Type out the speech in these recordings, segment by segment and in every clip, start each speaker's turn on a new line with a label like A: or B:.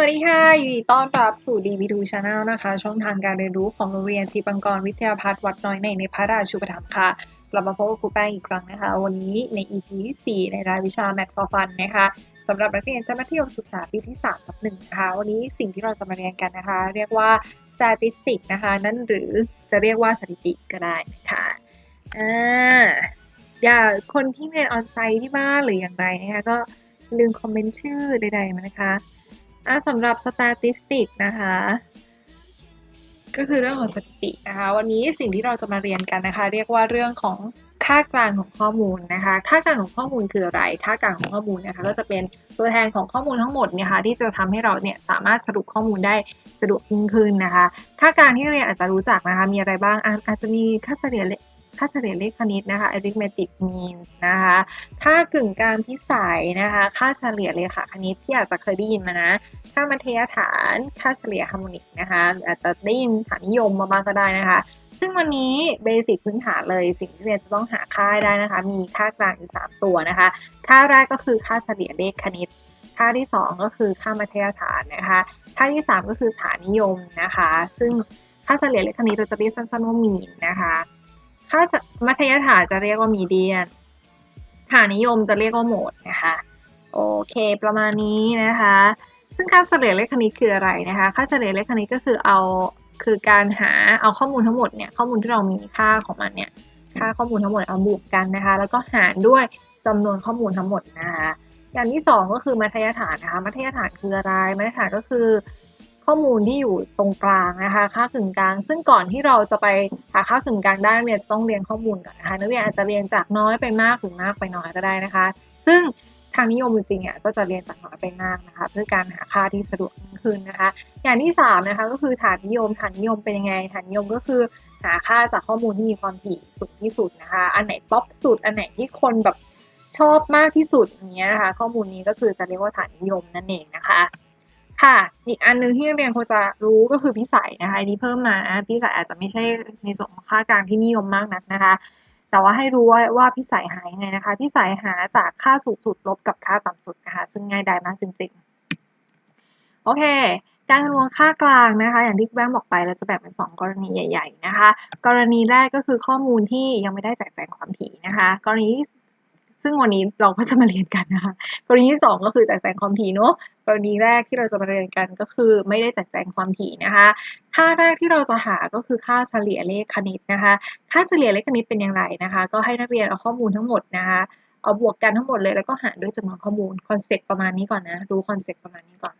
A: วัสดีค่ะยินดีต้อนรับสู่ DB2 Channel นะคะ ช่องทางการเรียนรู้ของโรงเรียนทีปังกรวิทยาพัฒน์วัดน้อยในในพระราชูปถัมภ์ค่ะ กลับมาพบกับครูแป้งอีกครั้งนะคะ วันนี้ใน EP ที่ 4 ในรายวิชา Math for Fun นะคะสำหรับนักเรียนชั้นมัธยมศึกษาปีที่3ทับ1นะคะ วันนี้สิ่งที่เราจะมาเรียนกันนะคะ เรียกว่า statistics นะคะ นั่นหรือจะเรียกว่าสถิติก็ได้นะคะอ่าอย่าคนที่เรียนออนไซต์ที่บ้านหรืออย่างไรนะคะก็ลืมคอมเมนต์ชื่อใดๆมานะคะ อะสำหรับ statistic นะคะ ก็คือเรื่องของสถิตินะคะ วันนี้สิ่งที่เราจะมาเรียนกันนะคะ เรียกว่าเรื่องของค่ากลางของข้อมูลนะคะ ค่ากลางของข้อมูลคืออะไร ค่ากลางของข้อมูลนะคะ ก็จะเป็นตัวแทนของข้อมูลทั้งหมดนี่ยค่ะที่จะทำให้เราเนี่ยสามารถสรุปข้อมูลได้สะดวกยิ่งขึ้นนะคะ ค่ากลางที่เรียนอาจจะรู้จักนะคะ มีอะไรบ้างอาจจะมีค่าเฉลี่ย ค่าเฉลี่ยเลขคณิตนะคะ arithmetic mean นะคะ ค่ากึ่งกลางพิสัยนะคะ ค่าเฉลี่ยเลขาคณิตที่อาจจะเคยได้ยินมานะ ค่ามัธยฐาน ค่าเฉลี่ยฮาร์โมนิกนะคะ อาจจะได้ยินฐานนิยมมาบ้างก็ได้นะคะ ซึ่งวันนี้เบสิกพื้นฐานเลยสิ่งที่เรียนจะต้องหาค่าได้นะคะ มีค่ากลางอยู่ 3 ตัวนะคะ ค่าแรกก็คือค่าเฉลี่ยเลขคณิต ค่าที่ 2 ก็คือค่ามัธยฐานนะคะ ค่าที่ 3 ก็คือฐานนิยมนะคะ ซึ่งค่าเฉลี่ยเลขคณิตเราจะเรียกสั้นๆว่ามีนนะคะ ค่ามัธยฐานจะเรียกว่ามีเดียนฐานนิยมจะเรียกว่าโหมดนะคะ โอเค ประมาณนี้นะคะ ซึ่งค่าเฉลี่ยเลขคณิตคืออะไรนะคะ ค่าเฉลี่ยเลขคณิตก็คือเอาคือการหาเอาข้อมูลทั้งหมดเนี่ยข้อมูลที่เรามีค่าของมันเนี่ยค่าข้อมูลทั้งหมดเอาบวกกันนะคะ แล้วก็หารด้วยจำนวนข้อมูลทั้งหมดนะคะอย่างที่สองก็คือมัธยฐานนะคะ มัธยฐานคืออะไร มัธยฐานก็คือ ข้อมูลที่อยู่ตรงกลางนะคะ ค่ากึ่งกลาง ซึ่งก่อนที่เราจะไปหาค่ากึ่งกลางได้เนี่ยจะต้องเรียนข้อมูลก่อนนะคะนักเรียนอาจจะเรียนจากน้อยไปมากหรือมากไปน้อยก็ได้นะคะ ซึ่งทางนิยมจริงๆอะก็จะเรียนจากน้อยไปมากนะคะ เพื่อการหาค่าที่สะดวกยิ่งขึ้นนะคะ อย่างที่3นะคะก็คือฐานนิยมฐานนิยมเป็นยังไงฐานนิยมก็คือหาค่าจากข้อมูลที่มีความถี่สูงที่สุดนะคะ อันไหนป๊อปสุด อันไหนที่คนแบบชอบมากที่สุดอย่างเงี้ยนะคะ ข้อมูลนี้ก็คือจะเรียกว่าฐานนิยมนั่นเองนะคะ ค่ะ อีกอันหนึงที่นักเรียนควรจะรู้ก็คือพิสัยนะคะนี้เพิ่มมาพิสัยอาจจะไม่ใช่ในส่วนของค่ากลางที่นิยมมากนักนะคะ แต่ว่าให้รู้ว่าว่าพิสัยหายังไงนะคะพิสัยหาจากค่าสูงสุดลบกับค่าต่ำสุดนะคะซึ่งง่ายดายมากจริงๆ โอเค การคำนวณค่ากลางนะคะ อย่างที่แบงค์บอกไปเราจะแบ่งเป็น 2 กรณีใหญ่ ๆนะคะ กรณีแรกก็คือข้อมูลที่ยังไม่ได้แจกแจงความถี่นะคะ กรณีที่ ซึ่งวันนี้เราก็จะมาเรียนกันนะคะ กรณีที่ 2 ก็คือแจกแจงความถี่เนาะ กรณีแรกที่เราจะมาเรียนกันก็คือไม่ได้แจกแจงความถี่นะคะ ค่าแรกที่เราจะหาก็คือค่าเฉลี่ยเลขคณิตนะคะ ค่าเฉลี่ยเลขคณิตเป็นอย่างไรนะคะ ก็ให้นักเรียนเอาข้อมูลทั้งหมดนะคะเอาบวกกันทั้งหมดเลยแล้วก็หารด้วยจำนวนข้อมูลคอนเซ็ปต์ประมาณนี้ก่อนนะรู้คอนเซ็ปต์ประมาณนี้ก่อน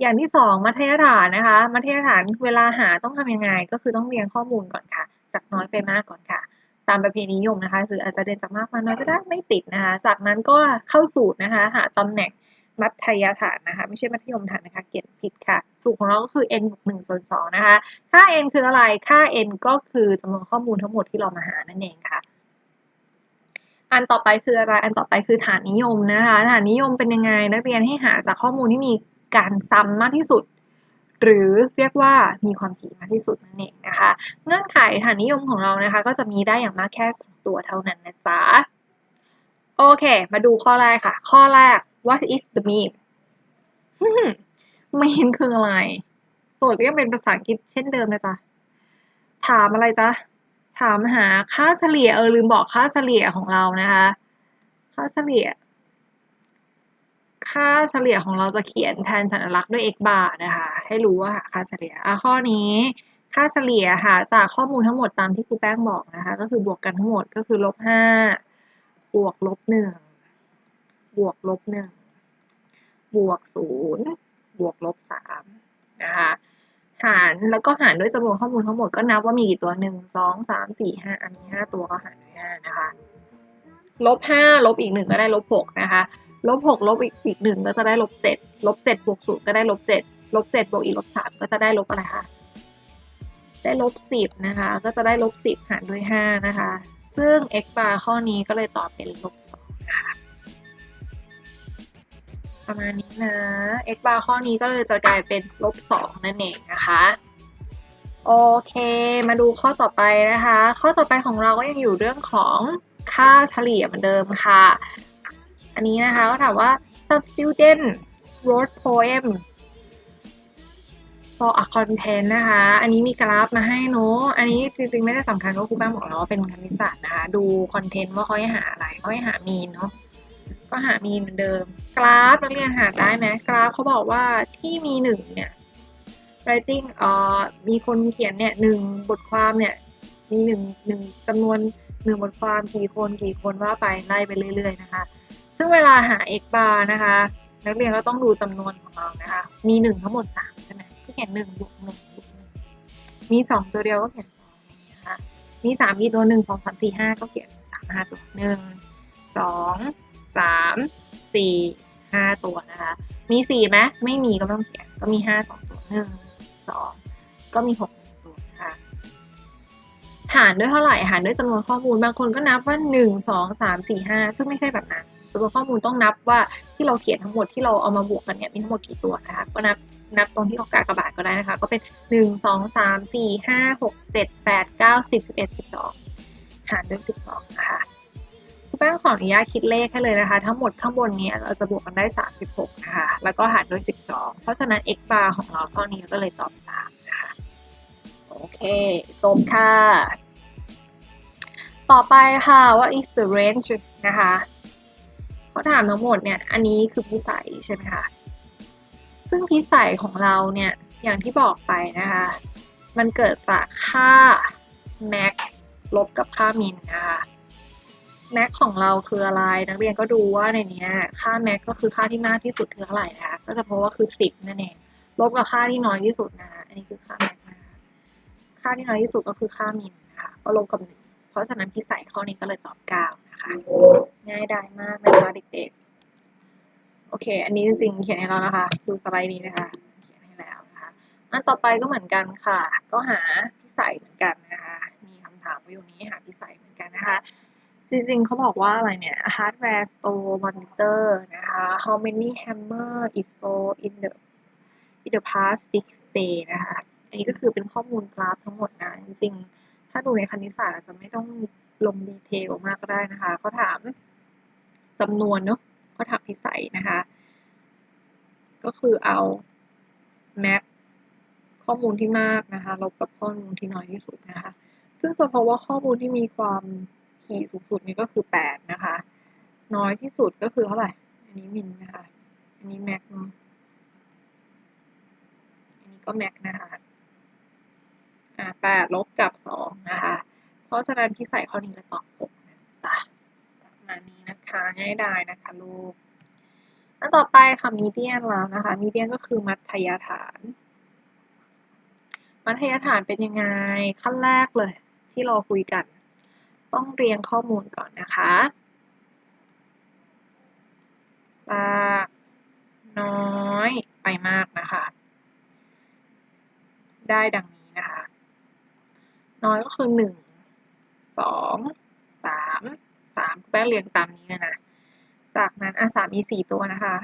A: อย่างที่ 2 มัธยฐานนะคะ มัธยฐานเวลาหาต้องทำยังไง ก็คือต้องเรียงข้อมูลก่อนค่ะจากน้อยไปมากก่อนค่ะ ตามประเพณีนิยมนะคะ หรืออาจจะเรียนจากมากมาน้อยก็ได้ไม่ติดนะคะ จากนั้นก็เข้าสูตรนะคะ หาตำแหน่งมัธยฐานนะคะ ไม่ใช่มัธยมฐานนะคะ เขียนผิดค่ะ สูตรของเราก็คือ n บวก1ส่วน2นะคะ ค่า n คืออะไร ค่า n ก็คือจำนวนข้อมูลทั้งหมดที่เรามาหานั่นเองค่ะ อันต่อไปคืออะไร อันต่อไปคือฐานนิยมนะคะ ฐานนิยมเป็นยังไง นักเรียนให้หาจากข้อมูลที่มีการซ้ำมากที่สุด หรือเรียกว่ามีความถี่มากที่สุดนั่นเองนะคะ เงื่อนไขฐานนิยมของเรานะคะ ก็จะมีได้อย่างมากแค่ 2 ตัวเท่านั้นนะจ๊ะ โอเค มาดูข้อแรกค่ะ ข้อแรก what is the mean mean คืออะไร โจทย์ก็ยังเป็นภาษาอังกฤษเช่นเดิมนะจ๊ะ ถามอะไรจ๊ะ ถามหาค่าเฉลี่ยเออลืมบอกค่าเฉลี่ยของเรานะคะ ค่าเฉลี่ย ค่าเฉลี่ยของเราจะเขียนแทนสัญลักษณ์ด้วย x bar นะคะ ให้รู้ว่าค่าเฉลี่ยอะข้อนี้ค่าเฉลี่ยหาจากข้อมูลทั้งหมดตามที่ครูแป้งบอกนะคะ ก็คือบวกกันทั้งหมดก็คือลบห้าบวกลบหนึ่งบวกลบหนึ่งบวกศูนย์บวกลบสามนะคะหารแล้วก็หารด้วยจำนวนข้อมูลทั้งหมดก็นับว่ามีกี่ตัวหนึ่งสองสามสี่ห้าอันนี้ห้าตัวก็หารด้วยห้านะคะลบห้าลบอีกหนึ่งก็ได้ลบหกนะคะ ลบหกลบอีกอีกหนึ่งก็จะได้ลบเจ็ดลบเจ็ดบวกศูนย์ก็ได้ลบเจ็ดลบเจ็ดบวกอีกลบสามก็จะได้ลบอะไรคะได้ลบสิบนะคะ ก็จะได้ลบสิบหารด้วยห้านะคะ ซึ่ง x bar ข้อนี้ก็เลยตอบเป็นลบสองนะคะประมาณนี้นะ x bar ข้อนี้ก็เลยจะกลายเป็นลบสองนั่นเองนะคะโอเค มาดูข้อต่อไปนะคะ ข้อต่อไปของเราก็ยังอยู่เรื่องของค่าเฉลี่ยเหมือนเดิมค่ะ อันนี้นะคะก็ถามว่า some student wrote poem for a content นะคะ อันนี้มีกราฟมาให้เนอะอันนี้จริงๆ ไม่ได้สำคัญก็ครูแป้งบอกแล้วว่าเป็นคณิตศาสตร์นะคะ ดูคอนเทนต์ว่าเขาให้หาอะไรเขาให้หามีนเนาะก็หามีนเหมือนเดิม กราฟนักเรียนหาได้ไหมกราฟเขาบอกว่าที่มีหนึ่งเนี่ย writing เอ่อมีคนเขียนเนี่ยหนึ่งบทความเนี่ย มีหนึ่งหนึ่งจำนวนหนึ่งบทความกี่คนกี่คนว่าไปไล่ไปเรื่อยๆนะคะ ซึ่งเวลาหา x bar นะคะ นักเรียนก็ต้องดูจำนวนของเรานะคะ มีหนึ่งทั้งหมดสามใช่ไหมก็เขียนหนึ่งบวกหนึ่งบวกหนึ่งมีสองตัวเดียวก็เขียนสองนะคะมีสามกี่ตัวหนึ่งสองสามสี่ห้าก็เขียนสามห้าตัวหนึ่งสองสามสี่ห้าตัวนะคะ มีสี่ไหมไม่มีก็ไม่ต้องเขียน ก็มีห้าสองตัวหนึ่งสองก็มีหกหนึ่งตัวนะคะหารด้วยเท่าไหร่หารด้วยจำนวนข้อมูลบางคนก็นับว่าหนึ่งสองสามสี่ห้าซึ่งไม่ใช่แบบนั้น จำนวนข้อมูลต้องนับว่าที่เราเขียนทั้งหมดที่เราเอามาบวกกันเนี่ยมีทั้งหมดกี่ตัวนะคะก็นับนับตรงที่เขากากระบาดก็ได้นะคะ ก็เป็นหนึ่งสองสามสี่ห้าหกเจ็ดแปดเก้าสิบสิบเอ็ดสิบสองหารด้วยสิบสองนะคะคุณแป้งขออนุญาตคิดเลขให้เลยนะคะ ทั้งหมดข้างบนเนี้เราจะบวกกันได้สามสิบหกนะคะ แล้วก็หารด้วยสิบสองเพราะฉะนั้น x bar ของเราข้อนี้ก็เลยตอบตามนะคะโอเคตรงค่ะ ต่อไปค่ะ what is the range นะคะ เขาถามทั้งหมดเนี่ย อันนี้คือพิสัยใช่ไหมคะ ซึ่งพิสัยของเราเนี่ย อย่างที่บอกไปนะคะ มันเกิดจากค่า max ลบกับค่า min นะคะ max ของเราคืออะไร นักเรียนก็ดูว่าในนี้ค่า max ก็คือค่าที่มากที่สุดคือเท่าไหร่นะคะ ก็จะพราะว่าคือ 10 นั่นเอง ลบกับค่าที่น้อยที่สุดนะคะ อันนี้คือค่า max นะคะ ค่าที่น้อยที่สุดก็คือค่า min นะคะ ก็ลบกับหนึ่ง เพราะฉะนั้นพิสัยข้อนี้ก็เลยตอบ9นะคะ ง่ายดายมากนะคะเด็กๆ โอเค อันนี้จริงๆเขียนให้เรานะคะ ดูสไลด์นี้นะคะ เขียนให้แล้วนะคะ อันต่อไปก็เหมือนกันค่ะ ก็หาพิสัยเหมือนกันนะคะ มีคำถามประโยคนี้หาพิสัยเหมือนกันนะคะจริงๆเขาบอกว่าอะไรเนี่ย hardware store monitor นะคะ how many hammer is sold in the in the past six day นะคะ อันนี้ก็คือเป็นข้อมูลกราฟทั้งหมดนะ จริงๆ ถ้าดูในคณิตศาสตร์อาจจะไม่ต้องลงดีเทลมากก็ได้นะคะเขาถามจำนวนเนาะเขาถามพิสัยนะคะ ก็คือเอา max ข้อมูลที่มากนะคะลบกับข้อมูลที่น้อยที่สุดนะคะ ซึ่งจะพบว่าข้อมูลที่มีความถี่สูงสุดนี่ก็คือ8นะคะ น้อยที่สุดก็คือเท่าไหร่ อันนี้มินนะคะ อันนี้แม็กเนาะอันนี้ก็แม็กนะคะ แปดลบกับสองนะคะ เพราะฉะนั้นพี่ใส่ข้อนี้เลยตอบหกนะจ๊ะประมาณนี้นะคะง่ายดายนะคะลูกอันต่อไปค่ะมีเดียนแล้วนะคะ มีเดียนก็คือมัธยฐาน มัธยฐานเป็นยังไงขั้นแรกเลย ที่เราคุยกัน ต้องเรียงข้อมูลก่อนนะคะจากน้อยไปมากนะคะ ได้ดัง น้อยก็คือหนึ่งสองสามสามแป้เรียงตามนี้เลยนะ จากนั้นอะสามมีสี่ตัวนะคะ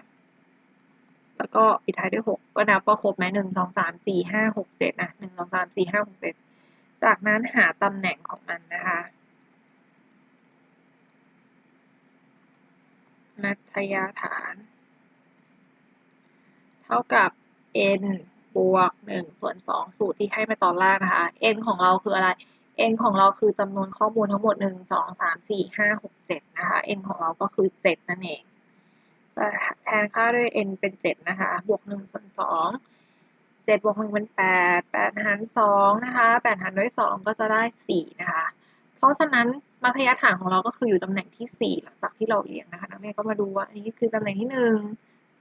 A: แล้วก็ปิดท้ายด้วยหกก็นับว่าครบไหมหนึ่งสองสามสี่ห้าหกเจ็ดนะหนึ่งสองสามสี่ห้าหกเจ็ดจากนั้นหาตำแหน่งของมันนะคะ มัธยฐาน เท่ากับ n บวกหนึ่งส่วนสองสูตรที่ให้มาตอนแรกนะคะ n ของเราคืออะไร n ของเราคือจำนวนข้อมูลทั้งหมดหนึ่งสองสามสี่ห้าหกเจ็ดนะคะ n ของเราก็คือเจ็ดนั่นเองจะแทนค่าด้วย n เป็นเจ็ดนะคะ บวกหนึ่งส่วนสองเจ็ดบวกหนึ่งเป็นแปดแปดหารสองนะคะแปดหารด้วยสองก็จะได้สี่นะคะ เพราะฉะนั้นมัธยฐานของเราก็คืออยู่ตำแหน่งที่สี่หลังจากที่เราเรียงนะคะนักเรียนก็มาดูว่าอันนี้คือตำแหน่งที่หนึ่ง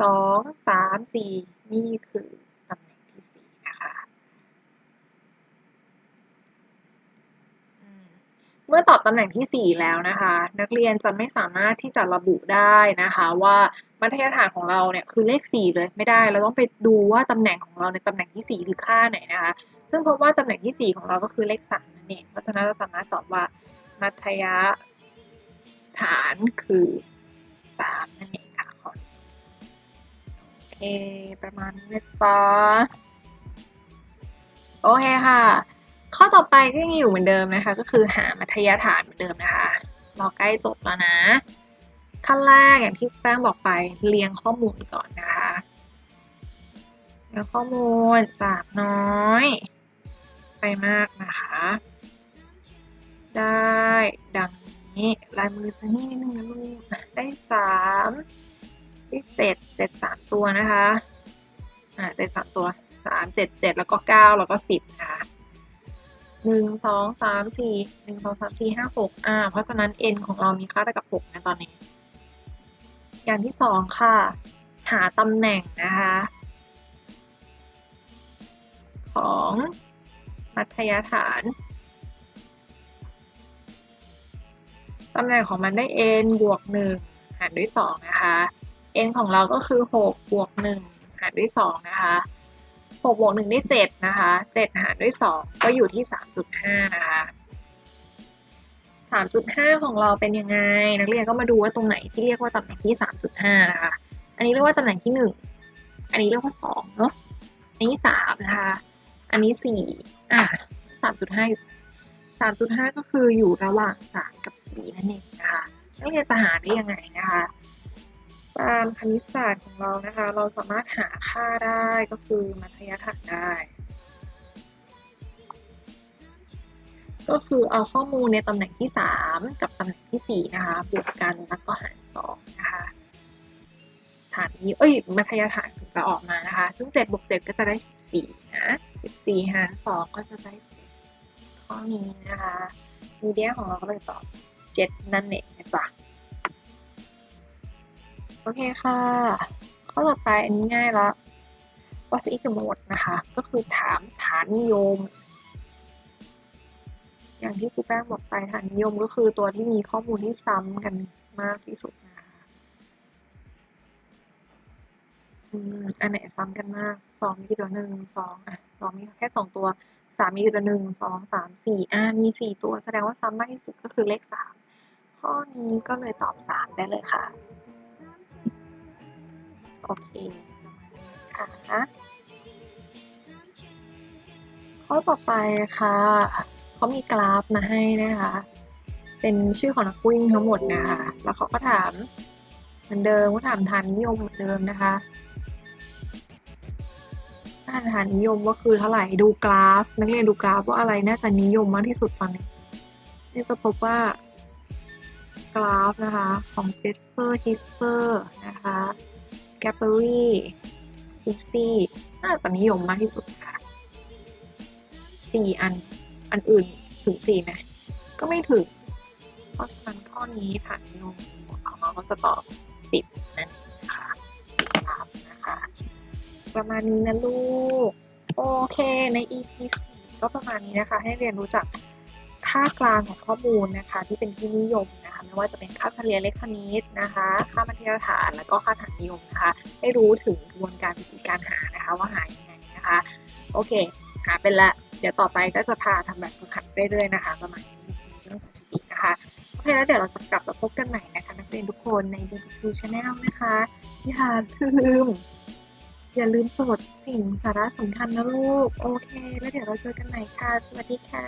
A: สองสามสี่นี่คือตำแหน่งที่สี่นะคะอืม เมื่อตอบตำแหน่งที่สี่แล้วนะคะ นักเรียนจะไม่สามารถที่จะระบุได้นะคะว่ามัธยฐานของเราเนี่ยคือเลขสี่เลยไม่ได้เราต้องไปดูว่าตำแหน่งของเราในตำแหน่งที่สี่คือค่าไหนนะคะ ซึ่งพบว่าตำแหน่งที่สี่ของเราก็คือเลขสามนั่นเองเพราะฉะนั้นเราสามารถตอบว่ามัธยฐานคือสามนั่นเองค่ะขอนี้โอเคประมาณนี้นะจ๊ะโอเคค่ะ ข้อต่อไปก็ยังอยู่เหมือนเดิมนะคะ ก็คือหามัธยฐานเหมือนเดิมนะคะ เราใกล้จบแล้วนะ ขั้นแรกอย่างที่แป้งบอกไปเรียงข้อมูลก่อนนะคะแล้วข้อมูลจากน้อย ไปมากนะคะ ได้ดังนี้ลายมือซันนี่นิดนึงนะลูกได้สามได้เจ็ดเจ็ดสามตัวนะคะอ่าเจ็ดสามตัวสามเจ็ดเจ็ดแล้วก็เก้าแล้วก็สิบนะคะ หนึ่งสองสามสี่หนึ่งสองสามสี่ห้าหกอ่า เพราะฉะนั้น n ของเรามีค่าเท่ากับหกนะตอนนี้ อย่างที่สองค่ะ หาตำแหน่งนะคะ ของมัธยฐานตำแหน่งของมันได้ n บวก1หารด้วย2นะคะ n ของเราก็คือ6บวก1หารด้วย2นะคะ 6บวก1ได้7นะคะ7หารด้วย2ก็อยู่ที่3.5นะคะ3.5ของเราเป็นยังไง นักเรียนก็มาดูว่าตรงไหนที่เรียกว่าตำแหน่งที่3.5นะคะ อันนี้เรียกว่าตำแหน่งที่1อันนี้เรียกว่า2เนาะอันนี้3นะคะ อันนี้4อะ3.5อยู่3.5ก็คืออยู่ระหว่าง3กับ4นั่นเองนะคะนักเรียนจะหาได้ยังไงนะคะ ตามคณิตศาสตร์ของเรานะคะ เราสามารถหาค่าได้ก็คือมัธยฐานได้ ก็คือเอาข้อมูลในตำแหน่งที่ 3 กับตำแหน่งที่ 4 นะคะบวกกันแล้วก็หาร2นะคะฐานนี้เอ้ยมัธยฐานถึงจะออกมานะคะ ซึ่ง7บวก7ก็จะได้ 14นะ14หาร2ก็จะได้ข้อนี้นะคะมีเดียของเราก็เลยตอบ7นั่นเองนะจ๊ะ โอเคค่ะ ข้อต่อไปอันนี้ง่ายละ What's it the mode นะคะ ก็คือถามฐานนิยม อย่างที่ครูแป้งบอกไปฐานนิยมก็คือตัวที่มีข้อมูลที่ซ้ำกันมากที่สุดนะคะอืมอันไหนซ้ำกันมากสองมีกี่ตัวหนึ่งสองอะสองมีแค่สองตัวสามมีกี่ตัวหนึ่งสองสามสี่อ่ามีสี่ตัวแสดงว่าซ้ำมากที่สุดก็คือเลขสามข้อนี้ก็เลยตอบสามได้เลยค่ะ โอเคค่ะข้อต่อไปค่ะเขามีกราฟมาให้นะคะ เป็นชื่อของนักวิ่งทั้งหมดนะคะแล้วเขาก็ถามเหมือนเดิมก็ถามฐานนิยมเหมือนเดิมนะคะฐานนิยมก็คือเท่าไหร่ดูกราฟ นักเรียนดูกราฟว่าอะไรน่าจะนิยมมากที่สุดตอนนี้นี่จะพบว่ากราฟนะคะ ของ Jasper Hisper นะคะ g a p p e r y f i x i น่าจะนิยมมากที่สุดค่ะสี่อัน อันอื่นถึงสี่ไหมก็ไม่ถึง เพราะฉะนั้นข้อนี้ฐานนิยมของเราก็จะตอบสิบนั่นเองนะครับนะคะ ประมาณนี้นะลูก โอเคใน EP 4ก็ประมาณนี้นะคะ ให้เรียนรู้จักค่ากลางของข้อมูลนะคะ ที่เป็นที่นิยม ไม่ว่าจะเป็นค่าเฉลี่ยเลขคณิตนะคะ ค่ามัธยฐานแล้วก็ค่าฐานนิยมนะคะ ให้รู้ถึงกระบวนการวิธีการหานะคะ ว่าหายังไงนะคะ โอเค หาเป็นละ เดี๋ยวต่อไปก็จะพาทำแบบฝึกหัดเรื่อยๆนะคะ ประมาณนี้เรื่องสถิตินะคะโอเคแล้วเดี๋ยวเราจะกลับมาพบกันใหม่นะคะ นักเรียนทุกคนใน BBQ Channel นะคะอย่าลืมอย่าลืมจดสิ่งสาระสำคัญนะลูก โอเค แล้วเดี๋ยวเราเจอกันใหม่ค่ะ สวัสดีค่ะ